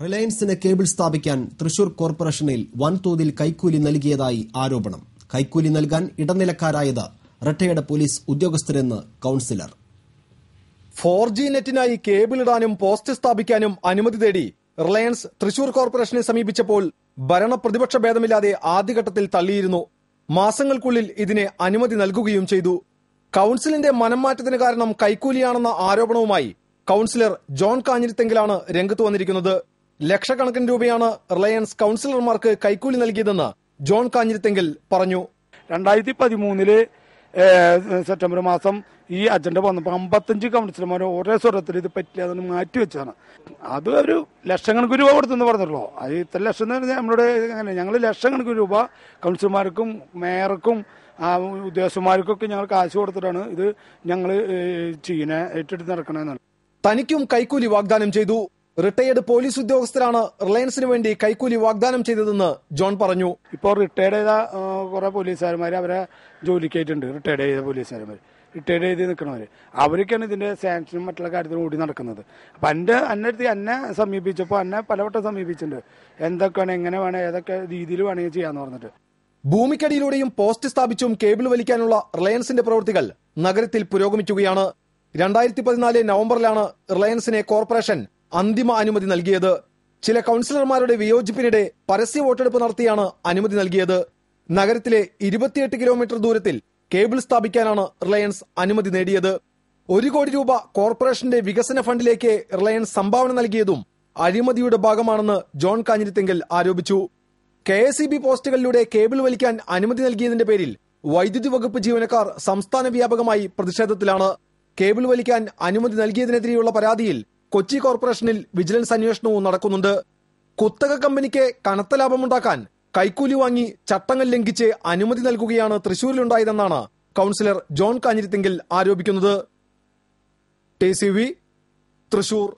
റിലയൻസിന് cable സ്ഥാപിക്കാൻ തൃശൂർ കോർപ്പറേഷനിൽ വൻതോതിൽ കൈക്കൂലി നൽകിയതായി ആരോപണം. കൈക്കൂലി നൽകാൻ ഇടനിലക്കാരായത് റിട്ടയർഡ് പോലീസ് ഉദ്യോഗസ്ഥരെന്ന് കൌൺസിലർ. ഫോർ ജി നെറ്റിനായി കേബിൾ ഇടാനും പോസ്റ്റ് സ്ഥാപിക്കാനും അനുമതി തേടി റിലയൻസ് തൃശൂർ കോർപ്പറേഷനെ സമീപിച്ചപ്പോൾ ഭരണ പ്രതിപക്ഷ ഭേദമില്ലാതെ ആദ്യഘട്ടത്തിൽ തള്ളിയിരുന്നു. മാസങ്ങൾക്കുള്ളിൽ ഇതിന് അനുമതി നൽകുകയും ചെയ്തു. കൌൺസിലിന്റെ മനംമാറ്റത്തിന് കാരണം കൈക്കൂലിയാണെന്ന ആരോപണവുമായി കൌൺസിലർ ജോൺ കാഞ്ഞിരിത്തെങ്കിലാണ് രംഗത്ത് വന്നിരിക്കുന്നത്. ലക്ഷക്കണക്കിന് രൂപയാണ് റിലയൻസ് കൌൺസിലർമാർക്ക് കൈക്കൂലി നൽകിയതെന്ന് ജോൺ കാഞ്ഞിരത്തെങ്കിൽ പറഞ്ഞു. രണ്ടായിരത്തി പതിമൂന്നിൽ സെപ്റ്റംബർ മാസം ഈ അജണ്ട വന്നപ്പോൾ അമ്പത്തഞ്ച് കൗൺസിലർമാർ ഒരേ സ്വരത്തിൽ ഇത് പറ്റില്ല അതിന് മാറ്റി വെച്ചതാണ്. അത് ഒരു ലക്ഷക്കണക്കിന് രൂപ കൊടുത്തെന്ന് പറഞ്ഞല്ലോ. അത് ഇത്ര ലക്ഷം എന്ന് പറഞ്ഞാൽ നമ്മുടെ അങ്ങനെ ഞങ്ങൾ ലക്ഷക്കണക്കിന് രൂപ കൗൺസിലർമാർക്കും മേയർക്കും ഉദ്യോഗസ്ഥന്മാർക്കൊക്കെ ഞങ്ങൾ കാശ് കൊടുത്തിട്ടാണ് ഇത് ഞങ്ങൾ ചെയ്യുന്ന ഏറ്റെടുത്ത് നടക്കണമെന്നാണ് തനിക്കും കൈക്കൂലി വാഗ്ദാനം ചെയ്തു. റിട്ടയർഡ് പോലീസ് ഉദ്യോഗസ്ഥരാണ് റിലയൻസിന് വേണ്ടി കൈക്കൂലി വാഗ്ദാനം ചെയ്തതെന്ന് ജോൺ പറഞ്ഞു. ഇപ്പോൾ റിട്ടയർഡ് ചെയ്ത കുറെ പോലീസുകാരന്മാർ അവരെ ജോലിക്കായിട്ടുണ്ട് റിട്ടയർഡ് ചെയ്ത പോലീസുകാരന്മാർ റിട്ടയർഡ് ചെയ്ത് നിൽക്കണവര്. അവർക്കാണ് ഇതിന്റെ സാങ്ഷനും മറ്റുള്ള കാര്യത്തിനും ഓടി നടക്കുന്നത്. അപ്പൊ എന്റെ അന്നടുത്ത് എന്നെ സമീപിച്ചപ്പോൾ എന്നെ പലവട്ടം സമീപിച്ചിട്ടുണ്ട്. എന്തൊക്കെയാണ് എങ്ങനെ വേണം ഏതൊക്കെ രീതിയിൽ വേണമെങ്കിൽ ചെയ്യാന്ന് പറഞ്ഞിട്ട്. ഭൂമിക്കടിയിലൂടെയും പോസ്റ്റ് സ്ഥാപിച്ചും കേബിൾ വലിക്കാനുള്ള റിലയൻസിന്റെ പ്രവൃത്തികൾ നഗരത്തിൽ പുരോഗമിക്കുകയാണ്. രണ്ടായിരത്തി പതിനാല് നവംബറിലാണ് റിലയൻസിനെ കോർപ്പറേഷൻ അന്തിമ അനുമതി നൽകിയത്. ചില കൌൺസിലർമാരുടെ വിയോജിപ്പിനിടെ പരസ്യ വോട്ടെടുപ്പ് നടത്തിയാണ് അനുമതി നൽകിയത്. നഗരത്തിലെ ഇരുപത്തിയെട്ട് കിലോമീറ്റർ ദൂരത്തിൽ കേബിൾ സ്ഥാപിക്കാനാണ് റിലയൻസ് അനുമതി നേടിയത്. ഒരു കോടി രൂപ കോർപ്പറേഷന്റെ വികസന ഫണ്ടിലേക്ക് റിലയൻസ് സംഭാവന നൽകിയതും അഴിമതിയുടെ ഭാഗമാണെന്ന് ജോൺ കാഞ്ഞിരിത്തെങ്കിൽ ആരോപിച്ചു. കെ എസ് ഇ ബി പോസ്റ്റുകളിലൂടെ കേബിൾ വലിക്കാൻ അനുമതി നൽകിയതിന്റെ പേരിൽ വൈദ്യുതി വകുപ്പ് ജീവനക്കാർ സംസ്ഥാന വ്യാപകമായി പ്രതിഷേധത്തിലാണ്. കേബിൾ വലിക്കാൻ അനുമതി നൽകിയതിനെതിരെയുള്ള പരാതിയിൽ കൊച്ചി കോർപ്പറേഷനിൽ വിജിലൻസ് അന്വേഷണവും നടക്കുന്നുണ്ട്. കുത്തക കമ്പനിക്ക് കനത്ത ലാഭമുണ്ടാക്കാൻ കൈക്കൂലി വാങ്ങി ചട്ടങ്ങൾ ലംഘിച്ച് അനുമതി നൽകുകയാണ് തൃശൂരിലുണ്ടായതെന്നാണ് കൌൺസിലർ ജോൺ കാഞ്ഞിരിത്തെങ്കിൽ ആരോപിക്കുന്നത്. T C V Thrissur.